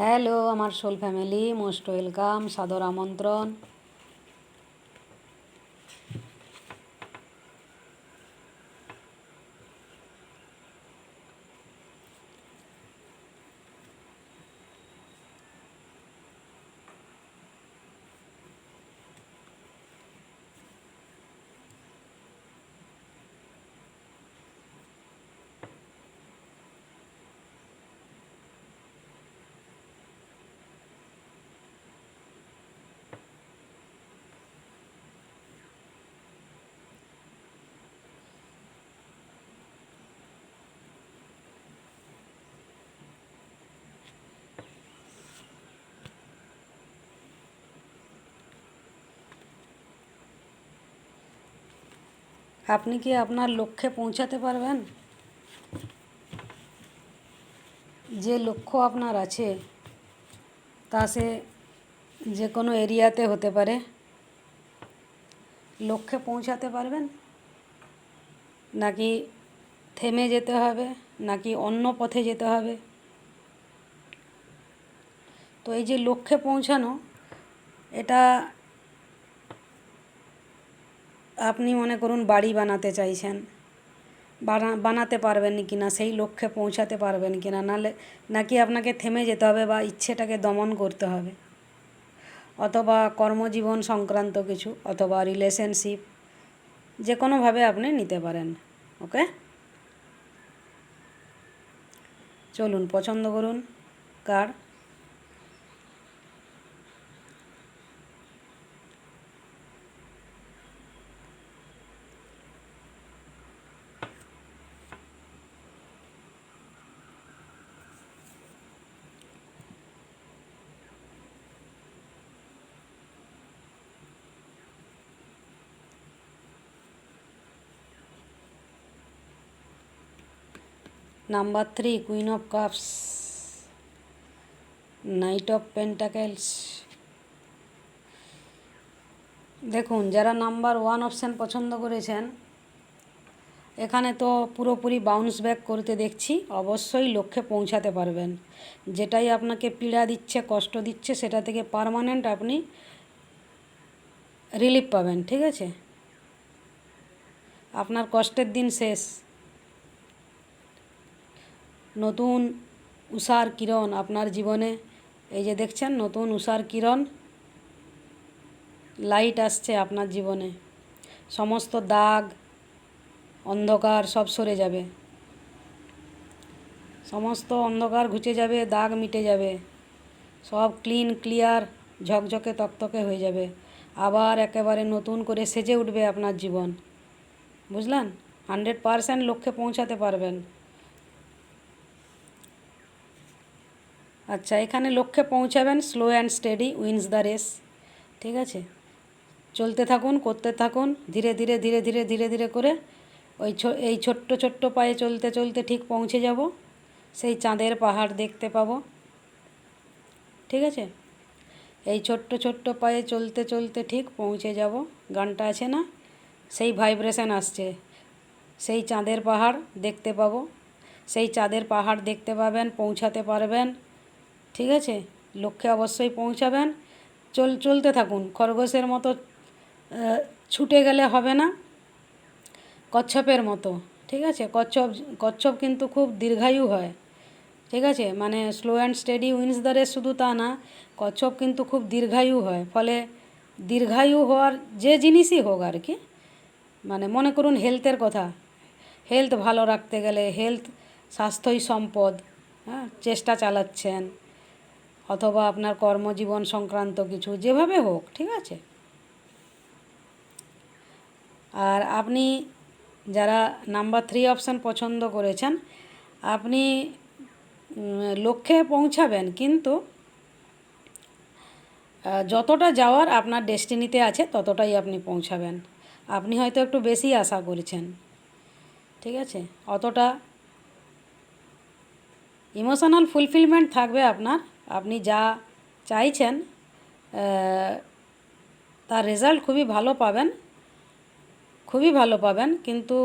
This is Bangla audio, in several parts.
হ্যালো আমার সোল ফ্যামিলি মোস্ট ওয়েলকাম সাদর আমন্ত্রণ। আপনি কি আপনার লক্ষ্যে পৌঁছাতে পারবেন? যে লক্ষ্য আপনার আছে, তা সে যে কোনো এরিয়াতে হতে পারে। লক্ষ্যে পৌঁছাতে পারবেন? নাকি থেমে যেতে হবে, নাকি অন্য পথে যেতে হবে? তো এই যে লক্ষ্যে পৌঁছানো, এটা আপনি মনে করুন বাড়ি বানাতে চাইছেন। বানা, বানাতে পারবেন কি না সেই লক্ষ্যে পৌঁছাতে পারবেন কি না নাহলে নাকি আপনাকে থেমে যেতে হবে বা ইচ্ছেটাকে দমন করতে হবে। অথবা কর্মজীবন সংক্রান্ত কিছু, অথবা রিলেশনশিপ যে কোনোভাবে আপনি নিতে পারেন, ওকে? চলুন, পছন্দ করুন কার? Number three queen of cups knight of pentacles দেখুন, যারা নাম্বার ওয়ান অপশান পছন্দ করেছেন, এখানে তো পুরোপুরি বাউন্স ব্যাক করতে দেখছি, অবশ্যই লক্ষ্যে পৌঁছাতে পারবেন। যেটাই আপনাকে পীড়া দিচ্ছে, কষ্ট দিচ্ছে, সেটা থেকে পারমানেন্ট আপনি রিলিফ পাবেন, ঠিক আছে? আপনার কষ্টের দিন শেষ। নতুন উষার কিরণ আপনার জীবনে। এই যে দেখছেন, নতুন উষার কিরণ লাইট আসছে আপনার জীবনে। সমস্ত দাগ, অন্ধকার সব সরে যাবে। সমস্ত অন্ধকার ঘুচে যাবে, দাগ মিটে যাবে। সব ক্লিন ক্লিয়ার ঝকঝকে, তকতকে হয়ে যাবে। আবার একেবারে নতুন করে সেজে উঠবে আপনার জীবন। বুঝলেন? হান্ড্রেড পারসেন্ট লক্ষ্যে পৌঁছাতে পারবেন। আচ্ছা এখানে লক্ষ্যে পৌঁছাবেন। Slow and steady wins the race ঠিক আছে? চলতে থাকুন, করতে থাকুন, ধীরে ধীরে ধীরে ধীরে ধীরে ধীরে করে ওই এই ছোট্ট ছোট্ট পায়ে চলতে চলতে ঠিক পৌঁছে যাব। সেই চাঁদের পাহাড় দেখতে পাবো। ঠিক আছে? এই ছোট্ট ছোট্ট পায়ে চলতে চলতে ঠিক পৌঁছে যাব। গানটা আছে না? সেই ভাইব্রেশন আসছে। সেই চাঁদের পাহাড় দেখতে পাবো। সেই চাঁদের পাহাড় দেখতে পাবেন, পৌঁছাতে পারবেন। ঠিক আছে? লক্ষ্যে অবশ্যই পৌঁছাবেন। চল, চলতে থাকুন। খরগোশের মতো ছুটে গেলে হবে না। কচ্ছপের মতো, ঠিক আছে? কচ্ছপ কচ্ছপ কিন্তু খুব দীর্ঘায়ু হয়, ঠিক আছে? মানে slow and steady wins the শুধু তা না, কচ্ছপ কিন্তু খুব দীর্ঘায়ু হয়। ফলে দীর্ঘায়ু হওয়ার যে জিনিসই হোক আর কি মানে মনে করুন হেলথের কথা। হেলথ ভালো রাখতে গেলে হেলথ স্বাস্থ্যই সম্পদ হ্যাঁ? চেষ্টা চালাচ্ছেন। অথবা আপনার কর্মজীবন সংক্রান্ত কিছু, যেভাবে হোক, ঠিক আছে? আর আপনি যারা নাম্বার থ্রি অপশান পছন্দ করেছেন, আপনি লক্ষ্যে পৌঁছাবেন, কিন্তু যতটা যাওয়ার আপনার ডেস্টিনিতে আছে, ততটাই আপনি পৌঁছাবেন। আপনি হয়তো একটু বেশি আশা করেছেন, ঠিক আছে? অতটা ইমোশনাল ফুলফিলমেন্ট থাকবে আপনার আপনি যা চাইছেন তার রেজাল্ট খুবই ভালো পাবেন, খুবই ভালো পাবেন। কিন্তু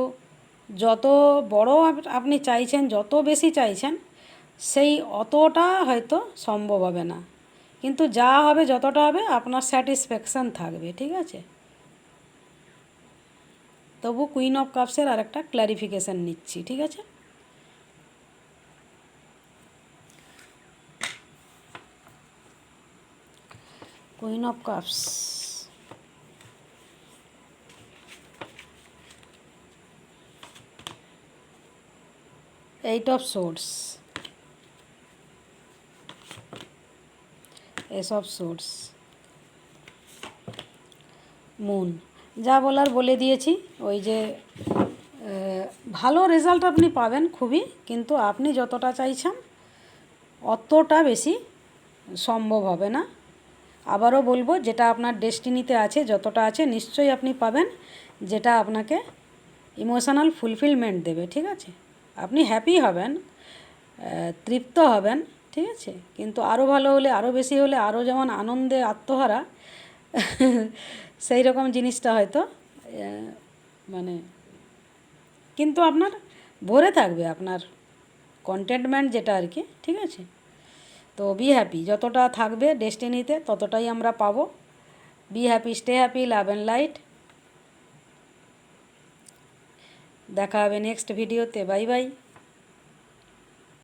যত বড় আপনি চাইছেন, যত বেশি চাইছেন, সেই অতটা হয়তো সম্ভব হবে না। কিন্তু যা হবে, যতটা হবে, আপনার স্যাটিসফ্যাকশান থাকবে, ঠিক আছে? তবু কুইন অফ কাপসের আরেকটা ক্ল্যারিফিকেশান নিচ্ছি, ঠিক আছে? Queen of cups eight of swords ace of swords moon যা বলার বলে দিয়েছি, ওই যে ভালো রেজাল্ট আপনি পাবেন খুবই, কিন্তু আপনি যতটা চাইছেন, অতটা বেশি সম্ভব হবে না। আবারও বলব, যেটা আপনার ডেস্টিনিতে আছে, যতটা আছে, নিশ্চয়ই আপনি পাবেন, যেটা আপনাকে ইমোশনাল ফুলফিলমেন্ট দেবে, ঠিক আছে? আপনি হ্যাপি হবেন তৃপ্ত হবেন, ঠিক আছে? কিন্তু আরও ভালো হলে আরও বেশি হলে আরও যেমন আনন্দে আত্মহারা সেই রকম জিনিসটা হয়তো মানে কিন্তু আপনার ভরে থাকবে, আপনার কন্টেন্টমেন্ট যেটা আর কি, ঠিক আছে? তো বি হ্যাপি যতটা থাকবে ডেস্টিনিতে ততটাই আমরা পাবো। Be happy stay happy love and light দেখা হবে নেক্সট ভিডিওতে বাই বাই